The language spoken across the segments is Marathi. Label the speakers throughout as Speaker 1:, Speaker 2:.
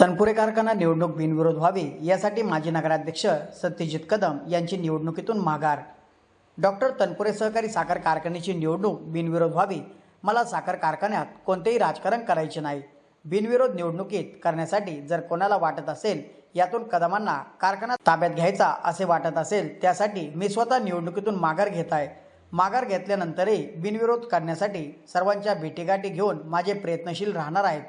Speaker 1: तनपुरे कारखाना निवडणूक बिनविरोध व्हावी यासाठी माजी नगराध्यक्ष सत्यजित कदम यांची निवडणुकीतून माघार. डॉक्टर तनपुरे सहकारी साखर कारखान्याची निवडणूक बिनविरोध व्हावी. मला साखर कारखान्यात कोणतेही राजकारण करायचे नाही. बिनविरोध निवडणुकीत करण्यासाठी जर कोणाला वाटत असेल यातून कदमांना कारखाना ताब्यात घ्यायचा असे वाटत असेल त्यासाठी मी स्वतः निवडणुकीतून माघार घेत आहे. माघार घेतल्यानंतरही बिनविरोध करण्यासाठी सर्वांच्या भेटीगाठी घेऊन माझे प्रयत्नशील राहणार आहेत.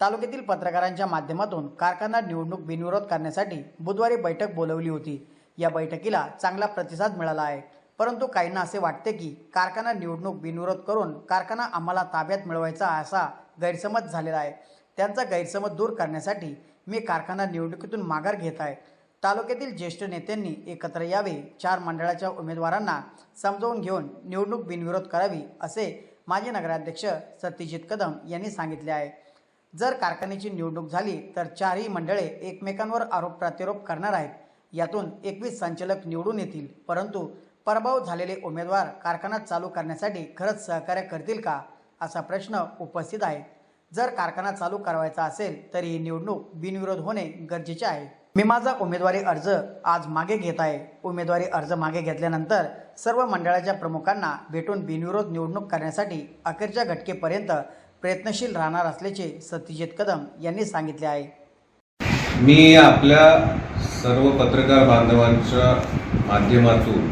Speaker 1: तालुक्यातील पत्रकारांच्या माध्यमातून कारखाना निवडणूक बिनविरोध करण्यासाठी बुधवारी बैठक बोलवली होती. या बैठकीला चांगला प्रतिसाद मिळाला आहे. परंतु काहींना असे वाटते की कारखाना निवडणूक बिनविरोध करून कारखाना आम्हाला ताब्यात मिळवायचा असा गैरसमज झालेला आहे. त्यांचा गैरसमज दूर करण्यासाठी मी कारखाना निवडणुकीतून माघार घेत आहे. तालुक्यातील ज्येष्ठ नेत्यांनी एकत्र यावे चार मंडळाच्या उमेदवारांना समजावून घेऊन निवडणूक बिनविरोध करावी असे माजी नगराध्यक्ष सत्यजित कदम यांनी सांगितले आहे. जर कारखान्याची निवडणूक झाली तर चारही मंडळे एकमेकांवर आरोप प्रत्यारोप करणार आहेत. यातून एकवीस संचालक निवडून येतील. परंतु पराभव झालेले उमेदवार कारखाना चालू करण्यासाठी खरंच सहकार्य करतील का असा प्रश्न उपस्थित आहे. जर कारखाना चालू करावायचा असेल तर ही निवडणूक बिनविरोध होणे गरजेचे आहे. मी माझा उमेदवारी अर्ज आज मागे घेत आहे. उमेदवारी अर्ज मागे घेतल्यानंतर सर्व मंडळाच्या प्रमुखांना भेटून बिनविरोध निवडणूक करण्यासाठी अखेरच्या घटकेपर्यंत प्रयत्नशील राहणार असल्याचे सत्यजित कदम यांनी सांगितले आहे.
Speaker 2: मी आपल्या सर्व पत्रकार बांधवांच्या माध्यमातून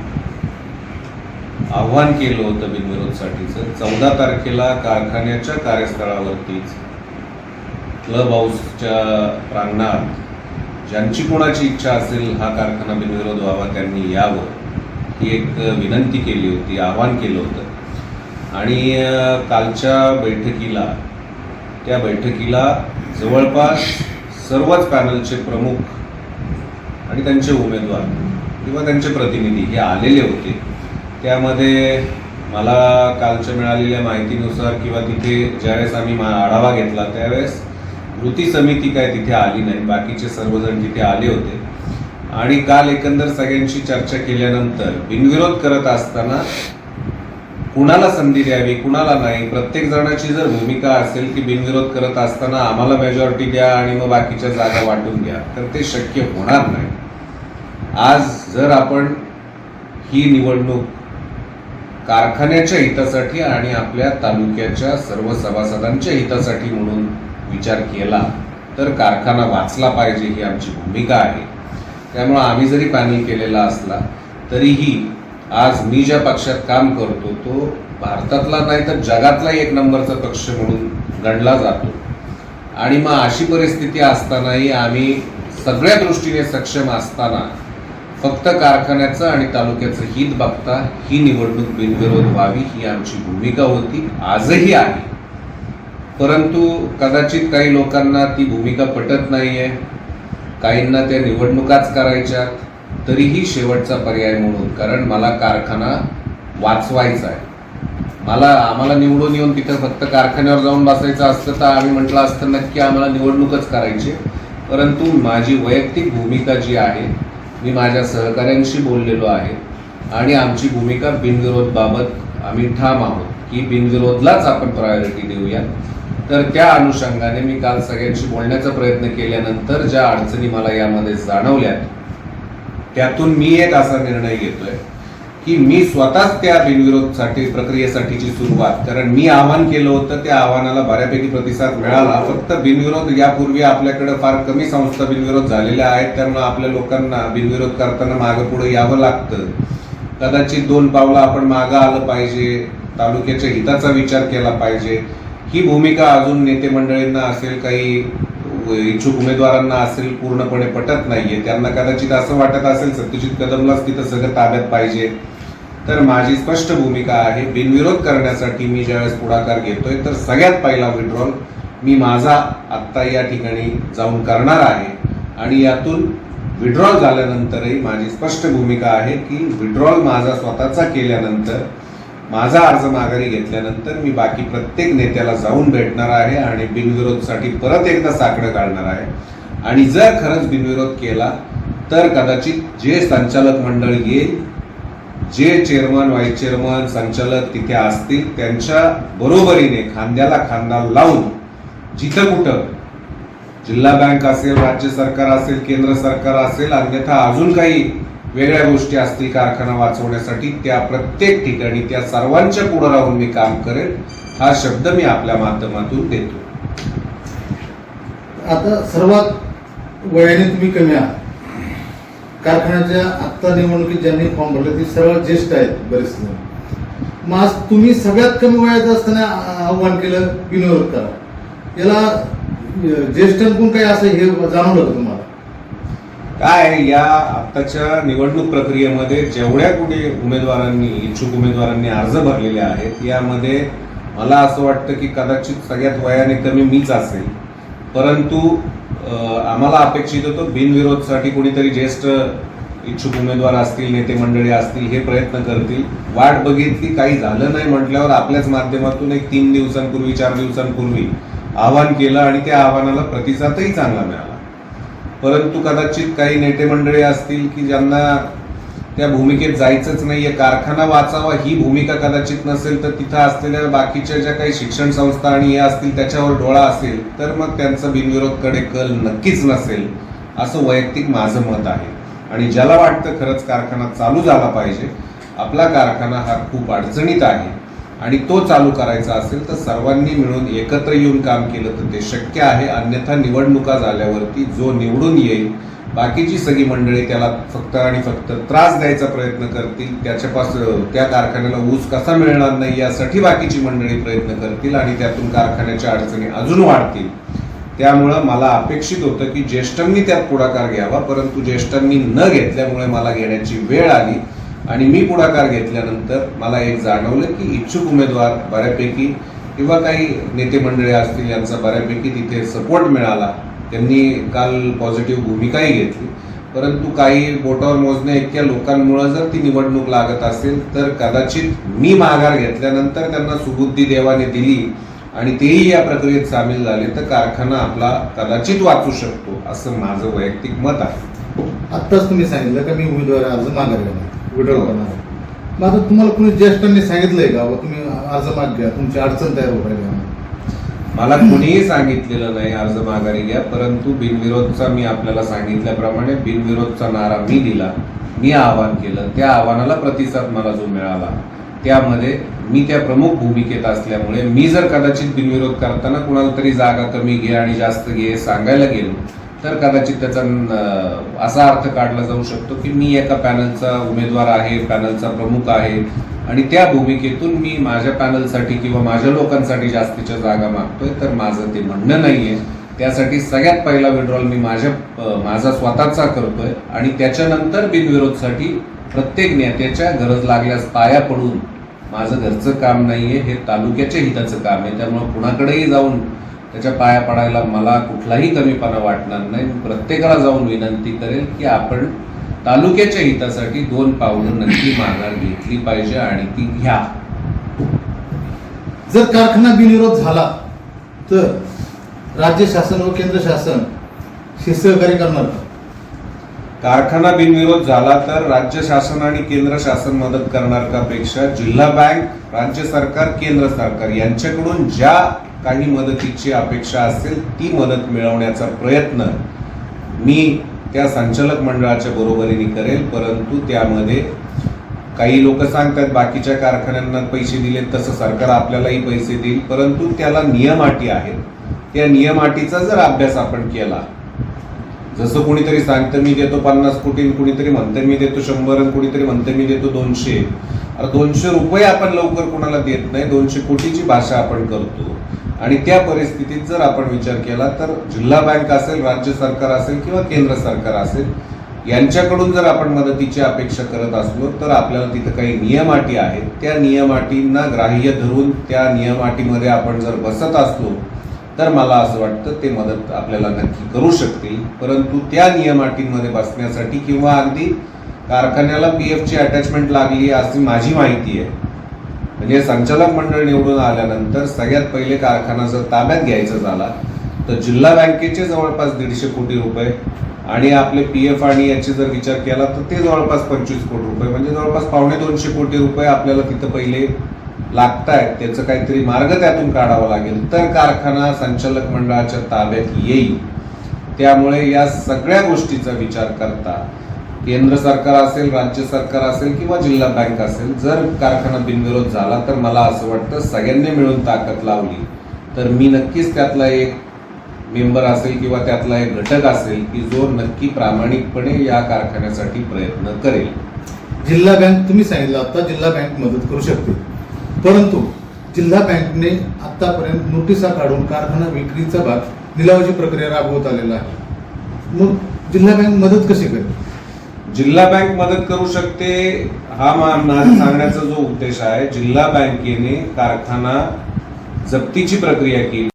Speaker 2: आव्हान केलं होतं बिनविरोधसाठीचं. चौदा तारखेला कारखान्याच्या कार्यस्थळावरतीच क्लब हाऊसच्या प्रांगणात ज्यांची कोणाची इच्छा असेल हा कारखाना बिनविरोध व्हावा त्यांनी यावं ही एक विनंती केली होती आव्हान केलं होतं. आणि कालच्या बैठकीला त्या बैठकीला जवळपास सर्वच पॅनलचे प्रमुख आणि त्यांचे उमेदवार किंवा त्यांचे प्रतिनिधी हे आलेले होते. त्यामध्ये मला कालच्या मिळालेल्या माहितीनुसार किंवा तिथे ज्यावेळेस आम्ही मा- आढावा घेतला त्यावेळेस कृती समिती काय तिथे आली नाही बाकीचे सर्वजण तिथे आले होते. आणि काल एकंदर सगळ्यांची चर्चा केल्यानंतर बिनविरोध करत असताना कुणाला संधी द्यावी कुणाला नाही प्रत्येक जणाची जर भूमिका असेल की बिनविरोध करत असताना आम्हाला मेजॉरिटी द्या आणि मग बाकीच्या जागा वाटून द्या तर ते शक्य होणार नाही. आज जर आपण ही निवडणूक कारखान्याच्या हितासाठी आणि आपल्या तालुक्याच्या सर्व सभासदांच्या हितासाठी म्हणून विचार केला तर कारखाना वाचला पाहिजे ही आमची भूमिका आहे. त्यामुळं आम्ही जरी पॅनल केलेला असला तरीही आज मी ज्या पक्षात काम करतो तो भारतातला नाही तर जगातलाही एक नंबरचा पक्ष म्हणून गणला जातो. आणि मग अशी परिस्थिती असतानाही आम्ही सगळ्या दृष्टीने सक्षम असताना फक्त कारखान्याचं आणि तालुक्याचं हित बघता ही निवडणूक बिनविरोध व्हावी ही आमची भूमिका होती आजही आहे. परंतु कदाचित काही लोकांना ती भूमिका पटत नाही आहे काहींना त्या निवडणुकाच करायच्या तरीही शेवटचा पर्याय म्हणून कारण मला कारखाना वाचवायचा आहे. मला आम्हाला निवडून येऊन तिथं फक्त कारखान्यावर जाऊन बसायचं असतं तर आम्ही म्हटलं असतं नक्की आम्हाला निवडणूकच करायची. परंतु माझी वैयक्तिक भूमिका जी आहे मी माझ्या सहकाऱ्यांशी बोललेलो आहे आणि आमची भूमिका बिनविरोध बाबत आम्ही ठाम आहोत की बिनविरोधलाच आपण प्रायोरिटी देऊया. तर त्या अनुषंगाने मी काल सगळ्यांशी बोलण्याचा प्रयत्न केल्यानंतर ज्या अडचणी मला यामध्ये जाणवल्या त्यातून मी एक असा निर्णय घेतोय की मी स्वतःच त्या बिनविरोधसाठी प्रक्रियेसाठीची सुरुवात कारण मी आव्हान केलं होतं त्या आव्हानाला बऱ्यापैकी प्रतिसाद मिळाला. फक्त बिनविरोध यापूर्वी आपल्याकडे फार कमी संस्था बिनविरोध झालेल्या आहेत त्यामुळे आपल्या लोकांना बिनविरोध करताना मागं पुढे यावं लागतं. कदाचित दोन पावलं आपण मागं आलं पाहिजे तालुक्याच्या हिताचा विचार केला पाहिजे. ही भूमिका अजून नेते मंडळींना असेल काही इच्छुक उमेदवारांना असेल पूर्णपणे पटत नाहीये त्यांना कदाचित असं वाटत असेल सत्यजित कदमलाच तिथं सगळं ताब्यात पाहिजे. तर माझी स्पष्ट भूमिका आहे बिनविरोध करण्यासाठी मी ज्यावेळेस पुढाकार घेतोय तर सगळ्यात पहिला विड्रॉल मी माझा आत्ता या ठिकाणी जाऊन करणार आहे. आणि यातून विड्रॉल झाल्यानंतरही माझी स्पष्ट भूमिका आहे की विड्रॉल माझा स्वतःचा केल्यानंतर माझा अर्ज माघारी घेतल्यानंतर मी बाकी प्रत्येक नेत्याला जाऊन भेटणार आहे आणि बिनविरोधसाठी परत एकदा साकडं घालणार आहे. आणि जर खरंच बिनविरोध केला तर कदाचित जे संचालक मंडळ येईल जे चेअरमन व्हाईस चेअरमन संचालक तिथे असतील त्यांच्या बरोबरीने खांद्याला खांदा लावून जिथं कुठं जिल्हा बँक असेल राज्य सरकार असेल केंद्र सरकार असेल अन्यथा अजून काही वेगळ्या गोष्टी असतील कारखाना वाचवण्यासाठी त्या प्रत्येक ठिकाणी त्या सर्वांच्या पुढे राहून मी काम करेल हा शब्द मी आपल्या माध्यमातून देतो.
Speaker 3: आता सर्वात वयाने तुम्ही कमी आहात. कारखान्याच्या आत्ता निवडणुकीत ज्यांनी फॉर्म भरले ते सर्वात ज्येष्ठ आहेत बरेच जण. मग आज तुम्ही सगळ्यात कमी वयात असताना आव्हान केलं विनोद करा. याला ज्येष्ठांकडून काही असं हे जाणवलं होतं तुम्हाला?
Speaker 2: काय या आत्ताच्या निवडणूक प्रक्रियेमध्ये जेवढ्या कुठे उमेदवारांनी इच्छुक उमेदवारांनी अर्ज भरलेले आहेत यामध्ये मला असं वाटतं की कदाचित सगळ्यात वयाने कमी मीच असेल. परंतु आम्हाला अपेक्षित होतं बिनविरोधसाठी कोणीतरी ज्येष्ठ इच्छुक उमेदवार असतील नेते मंडळी असतील हे प्रयत्न करतील. वाट बघितली काही झालं नाही म्हटल्यावर आपल्याच माध्यमातून एक तीन दिवसांपूर्वी चार दिवसांपूर्वी आव्हान केलं आणि त्या आव्हानाला प्रतिसादही चांगला मिळाला. परंतु कदाचित काही नेते मंडळी असतील की ज्यांना त्या भूमिकेत जायचंच नाहीये कारखाना वाचावा ही भूमिका कदाचित नसेल तर तिथं असलेल्या बाकीच्या ज्या काही शिक्षण संस्था आणि हे असतील त्याच्यावर डोळा असेल तर मग त्यांचा बिनविरोधकडे कल नक्कीच नसेल असं वैयक्तिक माझं मत आहे. आणि ज्याला वाटतं खरंच कारखाना चालू झाला पाहिजे आपला कारखाना हा खूप अडचणीत आहे. आणि तो चालू करायचा असेल तर सर्वांनी मिळून एकत्र येऊन काम केलं तर ते शक्य आहे. अन्यथा निवडणुका झाल्यावरती जो निवडून येईल बाकीची सगळी मंडळी त्याला फक्त आणि फक्त त्रास द्यायचा प्रयत्न करतील. त्याच्यापासून त्या कारखान्याला ऊस कसा मिळणार नाही यासाठी बाकीची मंडळी प्रयत्न करतील आणि त्यातून कारखान्याच्या अडचणी अजून वाढतील. त्यामुळं मला अपेक्षित होतं की ज्येष्ठांनी त्यात पुढाकार घ्यावा परंतु ज्येष्ठांनी न घेतल्यामुळे मला घेण्याची वेळ आली. आणि मी पुढाकार घेतल्यानंतर मला एक जाणवलं की इच्छुक उमेदवार बऱ्यापैकी किंवा काही नेते मंडळी असतील यांचा बऱ्यापैकी तिथे सपोर्ट मिळाला. त्यांनी काल पॉझिटिव्ह भूमिकाही घेतली. परंतु काही बोटावर मोजण्या इतक्या लोकांमुळे जर ती निवडणूक लागत असेल तर कदाचित मी माघार घेतल्यानंतर त्यांना सुबुद्धी देवाने दिली आणि तेही या प्रक्रियेत सामील झाले तर कारखाना आपला कदाचित वाचू शकतो असं माझं वैयक्तिक मत आहे.
Speaker 3: आत्ताच तुम्ही सांगितलं का मी उमेदवार अर्ज माघार घेणार? विड्रॉल करणार आहे. मग आता तुम्हाला कोणी ज्येष्ठांनी सांगितलंय का? तुम्ही अर्ज माग घ्या तुमची अडचण तयार होत राहिली
Speaker 2: मला कुणीही सांगितलेलं नाही अर्ज माघारी घ्या परंतु बिनविरोधचा मी आपल्याला सांगितल्याप्रमाणे बिनविरोधचा नारा मी दिला. मी आवाहन केलं. त्या आव्हानाला प्रतिसाद मला जो मिळाला त्यामध्ये मी त्या प्रमुख भूमिकेत असल्यामुळे मी जर कदाचित बिनविरोध करताना कुणाला तरी जागा कमी घे आणि जास्त घे सांगायला गेलो तर कदाचित त्याचा असा अर्थ काढला जाऊ शकतो की मी एका पॅनलचा उमेदवार आहे पॅनलचा प्रमुख आहे आणि त्या भूमिकेतून मी माझ्या पॅनलसाठी किंवा माझ्या लोकांसाठी जास्तीच्या जागा मागतोय तर माझं ते म्हणणं नाहीये. त्यासाठी सगळ्यात पहिला विड्रॉल मी माझ्या माझा स्वतःचा करतोय आणि त्याच्यानंतर बिनविरोधसाठी प्रत्येक नेत्याच्या गरज लागल्यास पाया पडून माझं घरचं काम नाहीये हे तालुक्याच्या हिताचं काम आहे. त्यामुळे कुणाकडेही जाऊन त्याच्या पाया पडायला मला कुठलाही कमीपणा वाटणार नाही. मी प्रत्येकाला जाऊन विनंती करेल की आपण तालुक्याच्या हितासाठी दोन पावलं नक्की माघार घेतली पाहिजे आणि ती घ्या.
Speaker 3: जर कारखाना बिनविरोध झाला तर राज्य शासन व केंद्र शासन हे सहकार्य करणार
Speaker 2: कारखाना बिनविरोध झाला तर राज्य शासन आणि केंद्र शासन मदत करणार का पेक्षा जिल्हा बँक राज्य सरकार केंद्र सरकार यांच्याकडून ज्या काही मदतीची अपेक्षा असेल ती मदत मिळवण्याचा प्रयत्न मी त्या संचालक मंडळाच्या बरोबरीने करेल. परंतु त्यामध्ये काही लोक सांगतात बाकीच्या कारखान्यांना पैसे दिले तसं सरकार आपल्यालाही पैसे देईल. परंतु त्याला नियम अटी आहेत. त्या नियम अटीचा जर अभ्यास आपण केला जसं कुणीतरी सांगतं मी देतो पन्नास कोटी आणि म्हणतं मी देतो शंभर आणि कोणीतरी म्हणतं मी देतो दोनशे अरे दोनशे रुपये आपण लवकर कोणाला देत नाही दोनशे कोटीची भाषा आपण करतो. आणि त्या परिस्थितीत जर आपण विचार केला तर जिल्हा बँक असेल राज्य सरकार असेल किंवा केंद्र सरकार असेल यांच्याकडून जर आपण मदतीची अपेक्षा करत असलो तर आपल्याला तिथं काही नियमाटी आहेत. त्या नियमाटींना ग्राह्य धरून त्या नियमाटीमध्ये आपण जर बसत असलो तर मला असं वाटतं ते मदत आपल्याला नक्की करू शकतील. परंतु त्या नियमाटींमध्ये बसण्यासाठी किंवा अगदी कारखान्याला पी एफची अटॅचमेंट लागली अशी माझी माहिती आहे. म्हणजे संचालक मंडळ निवडून आल्यानंतर सगळ्यात पहिले कारखाना जर ताब्यात घ्यायचा झाला तर जिल्हा बँकेचे जवळपास दीडशे कोटी रुपये आणि आपले पी एफ आणि याचे जर विचार केला तर ते जवळपास पंचवीस कोटी रुपये. म्हणजे जवळपास पावणे दोनशे कोटी रुपये आपल्याला तिथं पहिले लागत आहेत त्याचं काहीतरी मार्ग त्यातून काढावा लागेल. तर कारखाना संचालक मंडळाच्या ताब्यात येईल. त्यामुळे या सगळ्या गोष्टीचा विचार करता केंद्र सरकार असेल राज्य सरकार असेल किंवा जिल्हा बँक असेल जर कारखाना बिनविरोध झाला तर मला असं वाटतं सगळ्यांनी मिळून ताकद लावली. तर मी नक्कीच त्यातला एक मेंबर असेल किंवा त्यातला एक घटक असेल की जो नक्की प्रामाणिकपणे या कारखान्यासाठी प्रयत्न करेल.
Speaker 3: जिल्हा बँक तुम्ही सांगितलं आता जिल्हा बँक मदत करू शकते. परंतु जिल्हा बँकने आतापर्यंत नोटिसा काढून कारखाना विक्रीचा भाग लिलावाची प्रक्रिया राबवत आलेला आहे. मग जिल्हा बँक मदत कशी करेल?
Speaker 2: जिल्हा बँक मदत करू शकते हा मा- सांगण्याचा जो उद्देश आहे जिल्हा बँकेने कारखाना जप्तीची प्रक्रिया केली.